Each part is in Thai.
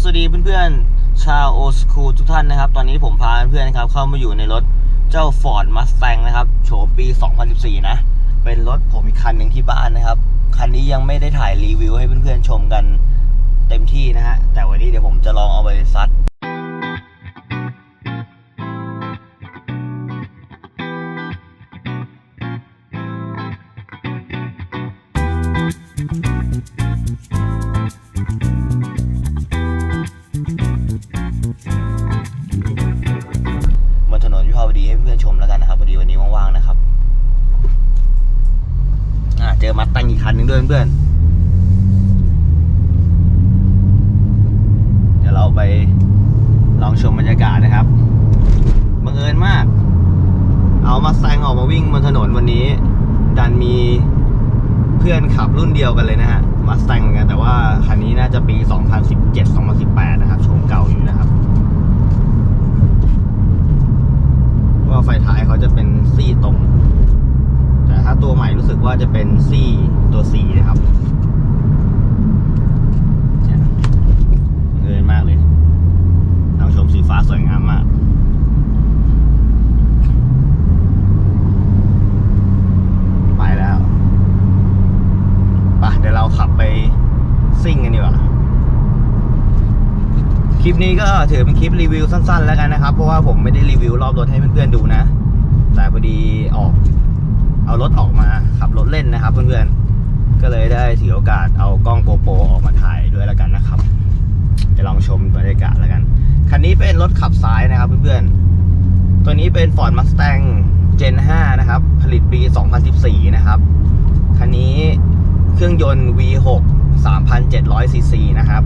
สวัสดีเพื่อนๆ ชาวโอสคูทุกท่านนะครับ ตอนนี้ผมพาเพื่อนๆนะครับ เข้ามาอยู่ในรถเจ้า Ford Mustang นะครับ โฉมปี 2014 นะ เป็นรถผมอีกคันหนึ่งที่บ้านนะครับ คันนี้ยังไม่ได้ถ่ายรีวิวให้เพื่อนๆชมกันเต็มที่นะฮะ แต่วันนี้เดี๋ยวผมจะลองเอาไปซัด บนถนนวิภาวดีให้เพื่อนชมแล้วกันนะครับพอดีวันนี้ว่างๆนะครับ อ่าเจอมัดตังอีกคันหนึ่งด้วยเพื่อนๆเดี๋ยวเราไปลองชมบรรยากาศนะครับบังเอิญมาก เอามาแซงออกมาวิ่งบนถนนวันนี้ ดันมีเพื่อน ขับรุ่นเดียวกันเลยนะฮะมาแซงเหมือนกันแต่ว่าคันนี้น่าจะปี 2017-2018 นะครับโฉมเก่าอยู่นะครับ ว่าไฟท้ายเขาจะเป็นซี่ตรง แต่ถ้าตัวใหม่รู้สึกว่าจะเป็นซี่ตัวสีนะครับเนี่ยเงินมากเลยทางชมสีฟ้าสวยงามมาก ไปแล้วไปเดี๋ยวเราขับไปซิ่งกันดีกว่า คลิปนี้ ก็ถือเป็นคลิปรีวิวสั้นๆ แล้วกันนะครับ เพราะว่าผมไม่ได้รีวิวรอบรถให้เพื่อนๆดูนะ แต่พอดีออก เอารถออกมาขับรถเล่นนะครับเพื่อนๆ ก็เลยได้ถือโอกาสเอากล้องโกโปรออกมาถ่ายด้วยแล้วกันนะครับจะลองชมบรรยากาศแล้วกัน คันนี้เป็นรถขับซ้ายนะครับเพื่อนๆ ตัวนี้เป็น Ford Mustang Gen 5 นะครับ ผลิตปี 2014 นะครับ คันนี้เครื่องยนต์ V6 3,700ซีซีนะครับ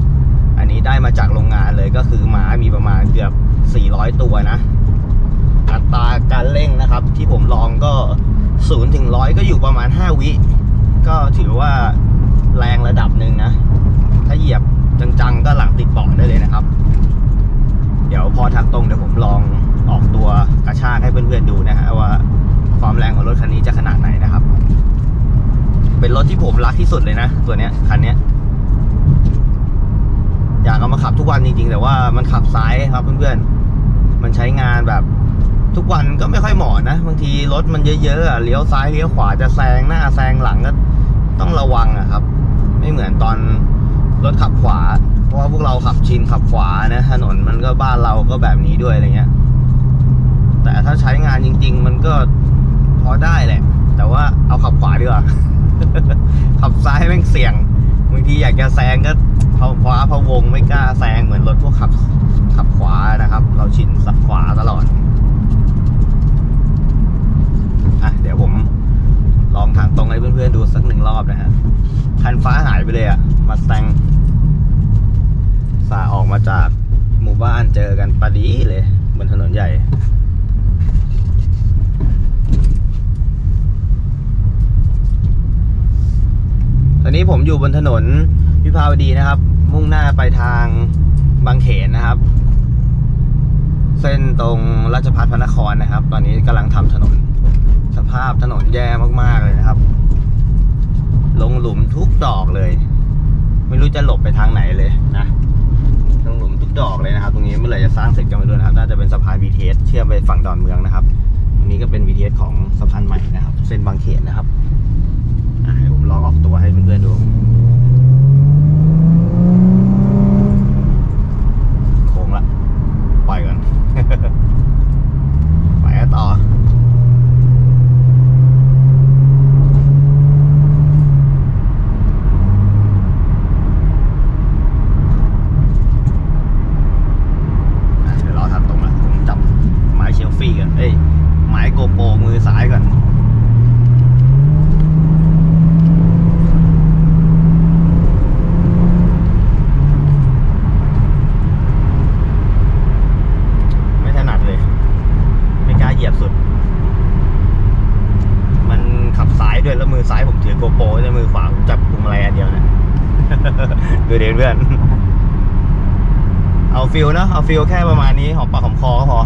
อันนี้ได้มาจากโรงงานเลยก็คือหมามีประมาณเกือบ 400 ตัวนะ อัตราการเร่งนะครับ ที่ผมลองก็0ถึง100ก็อยู่ประมาณ 5 วิ ก็ถือว่าแรงระดับหนึ่งนะ ถ้าเหยียบจังๆ ก็หลังติดเบาะได้เลยนะครับ เดี๋ยวพอทางตรงเดี๋ยวผมลองออกตัวกระชากให้เพื่อนๆดูนะฮะว่าความแรงของรถคันนี้จะขนาดไหนนะครับ เป็นรถที่ผมรักที่สุดเลยนะ ตัวเนี้ยคันเนี้ย อยากเอามาขับทุกวันจริง ๆ แต่ว่ามันขับซ้ายครับเพื่อนๆ มันใช้งานแบบทุกวันก็ไม่ค่อยเหมาะนะ บางทีรถมันเยอะๆเลี้ยวซ้ายเลี้ยวขวาจะแซงหน้าแซงหลังก็ต้องระวังอะครับ ไม่เหมือนตอนรถขับขวา เพราะว่าพวกเราขับชินขับขวานะถนนมันก็บ้านเราก็แบบนี้ด้วยอะไรเงี้ย แต่ถ้าใช้งานจริง ๆ มันก็พอได้แหละ แต่ว่าเอาขับขวาดีกว่าขับซ้ายแม่งเสี่ยง บางทีอยากจะแซงก็ พะวงไม่กล้าแซงเหมือนรถพวกขับขับขวานะครับ เราชินสับขวาตลอดอะเดี๋ยวผมลองทางตรงให้เพื่อนๆดูสักหนึ่งรอบนะฮะคันฟ้าหายไปเลยอะมาแซงสาออกมาจากหมู่บ้านเจอกันปะดีเลยบนถนนใหญ่ตอนนี้ผมอยู่บนถนนวิภาวดีนะครับ มุ่งหน้าไปทางบางเขนนะครับ เส้นตรงราชพัฒพระนครนะครับ ตอนนี้กำลังทำถนน สภาพถนนแย่มากๆเลยนะครับ ลงหลุมทุกดอกเลย ไม่รู้จะหลบไปทางไหนเลยนะลงหลุมทุกดอกเลยนะครับ ตรงนี้เมื่อไหร่จะสร้างเสร็จก็ไม่รู้นะครับ น่าจะเป็นสะพาน BTS เชื่อมไปฝั่งดอนเมืองนะครับอันนี้ก็เป็น BTS ของสะพานใหม่นะครับ เส้นบางเขนนะครับให้ผมลองออกตัวให้เพื่อนๆดู โค้งละ ปล่อยก่อน ไปกันต่อ อะเดี๋ยวรอทำตรงละผมจับไม้เชลฟี่กันเอ้ย ไม้โกโปรมือซ้ายก่อน ไม่ถนัดเลย ไม่กล้าเหยียบสุด มันขับซ้ายด้วยแล้วมือซ้ายผมถือ โกโปรในมือขวาจับพวงมอะไรอันเดียวนะดูเดี๋ยวเพื่อน เอาฟิลเนาะเอาฟิลแค่ประมาณนี้หอมปากหอมคอก็พอ